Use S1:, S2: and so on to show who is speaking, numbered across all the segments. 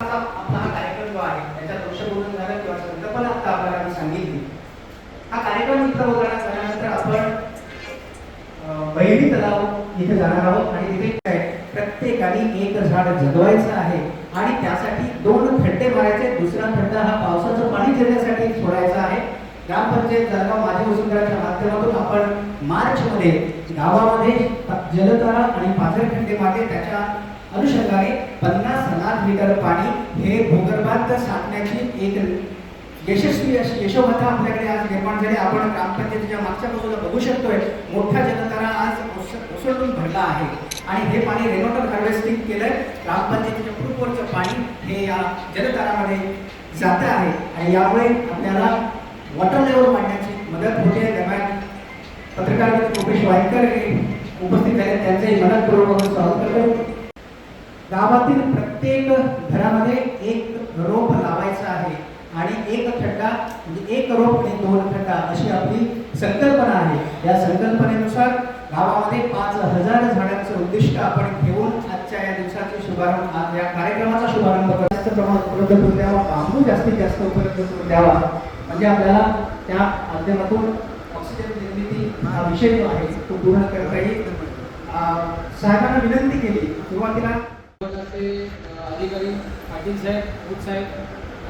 S1: आपला हा कार्यक्रम जो आहे त्याच्यात झालं किंवा संकल्पना आता आपल्याला सांगितली. हा कार्यक्रम झाल्यानंतर आपण बहिणी तलाव इथे जाणार आहोत आणि तिथे काय प्रत्येकाने एक झाड जगवायचं आहे आणि त्यासाठी दोन खड्डे मारायचे दुसरा खड्डा हा पावसाचं पाणी देण्यासाठी सोडायचा आहे. ग्रामपंचायत जळगाव माझी वसुंधराच्या माध्यमातून आपण मार्चमध्ये गावामध्ये जलतरा आणि पाझरखंडे मागे त्याच्या अनुषंगाने पन्नास लाख लिटर पाणी हे भूगर्भात साठण्याची एक यशस्वी अशी यशोमता आपल्याकडे आज निर्माण झाली. आपण ग्रामपंचायतीच्या मागच्या बाजूला बघू शकतोय मोठा जलतारा आज उसळून भरला आहे. आणि हे पाणी रेनोटर हार्वेस्टिंग केलंय. ग्रामपंचायतीच्या पूर्ववरचं पाणी हे या जलतारामध्ये जात आहे. आणि यामुळे आपल्याला वॉटर लेवल मांडण्याची मदत होते. दरम्यान पत्रकार मित्र रुपेश वायकर हे उपस्थित आहेत त्यांचंही मनपूर्वक स्वागत करतो. गावातील प्रत्येक घरामध्ये एक रोप लावायचा आहे. आणि एक खड्डा म्हणजे एक रोप आणि दोन खड्डा अशी आपली संकल्पना आहे. या संकल्पनेनुसार गावामध्ये पाच हजार झाडांचं उद्दिष्ट आपण घेऊन आजच्या या दिवसाचा शुभारंभ आज या कार्यक्रमाचा शुभारंभ जास्त प्रमाणात उपलब्ध करून द्यावा. बांबू जास्तीत जास्त उपलब्ध करून द्यावा. म्हणजे आपल्याला त्या माध्यमातून ऑक्सिजन निर्मिती हा विषय जो आहे तो पूर्ण करता येईल. साहेबांना विनंती केली सुरुवातीला.
S2: अधिकारी पाटील साहेब खोत साहेब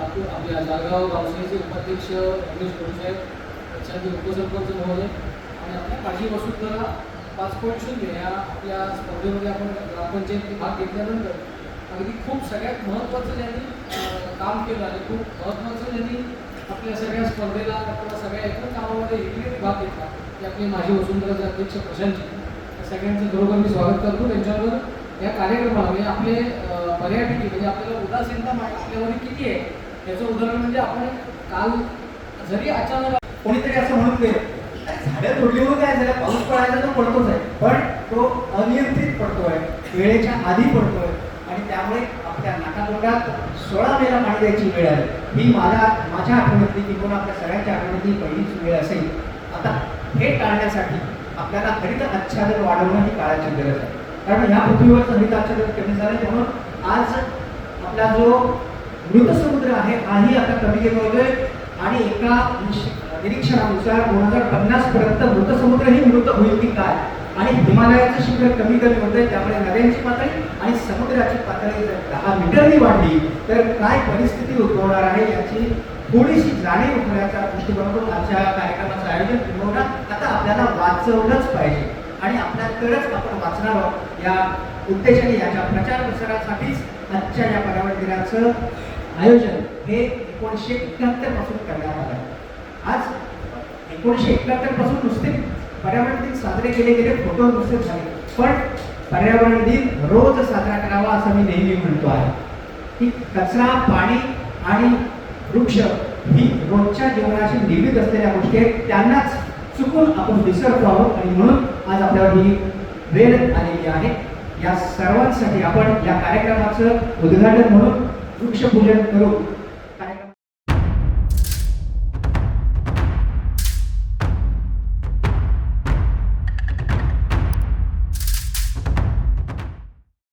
S2: आपल्या जाळगाव गावसनेचे उपाध्यक्ष रमेश खोत साहेब त्याच्यानंतर उपसरपंच महोदय आणि आपल्या काळजी वसुंधरा पाच पॉईंट शून्य या आपल्या स्पर्धेमध्ये आपण ग्रामपंचायत भाग घेतल्यानंतर अगदी खूप सगळ्यात महत्त्वाचं ज्यांनी काम केलं आणि खूप महत्त्वाचं ज्यांनी आपल्या सगळ्या स्पर्धेला आपल्या सगळ्या एकूण कामामध्ये इकडे भाग घेतला. की आपले माजी वसुंधराचे अध्यक्ष प्रशांतजी. सगळ्यांचं बरोबर मी स्वागत करतो. त्यांच्यावर या कार्यक्रमामध्ये आपले अं, बऱ्यापैकी म्हणजे आपल्याला उदासीनता मा- आपल्यामध्ये किती आहे याचं उदाहरण म्हणजे आपण काल जरी अचानक
S1: कोणीतरी असं म्हणून गेलं. झाडं तोडली म्हणून काय झालं? पाऊस पडायचा तो पडतोच आहे. पण तो अनियंत्रित पडतोय. वेळेच्या आधी पडतोय. आणि त्यामुळे आपल्या सोळा मेला पाणी द्यायची वेळ आहे. ही मला माझ्या आठवणीतली किंवा आपल्या सगळ्यांच्या आठवणीतली पहिलीच वेळ असेल. आता हे टाळण्यासाठी आपल्याला हरित आच्छादन वाढवणं ही काळाची गरज आहे. कारण ह्या पृथ्वीवरचं हरित आच्छादन कमी झालं म्हणून आज आपला जो मृत समुद्र आहे हाही आता कमी होतोय आणि एका निरीक्षणानुसार दोन हजार पन्नास पर्यंत मृत समुद्र ही मृत होईल की काय? आणि हिमालयाचं शिखर कमी कमी आहे त्यामुळे नद्यांची पातळी आणि समुद्राची पातळी जर दहा मीटरनी वाढली तर काय परिस्थिती उद्भवणार आहे याची थोडीशी जाणीव होण्याच्या दृष्टिकोनातून आजच्या कार्यक्रमाचं आयोजन किंवा आता आपल्याला वाचवलंच पाहिजे. आणि आपल्या आपण वाचणार आहोत. या उद्देशाने याच्या प्रचार प्रसारासाठीच आजच्या या पर्यावरण दिनाचं आयोजन हे एकोणीसशे एकाहत्तरपासून करण्यात आलं. आज एकोणीसशे एकाहत्तरपासून नुसते पर्यावरण दिन साजरे केले गेले फोटो नुसते झाले. पण पर्यावरण दिन रोज साजरा करावा असं मी नेहमी म्हणतो आहे. की कचरा पाणी आणि वृक्ष ही रोजच्या जीवनाशी निगडीत असलेल्या गोष्टी आहेत. त्यांनाच चुकून आपण विसरतो आहोत आणि म्हणून आज आपल्यावर ही वेळ आलेली आहे. या सर्वांसाठी आपण या कार्यक्रमाचं उद्घाटन म्हणून वृक्षपूजन करू.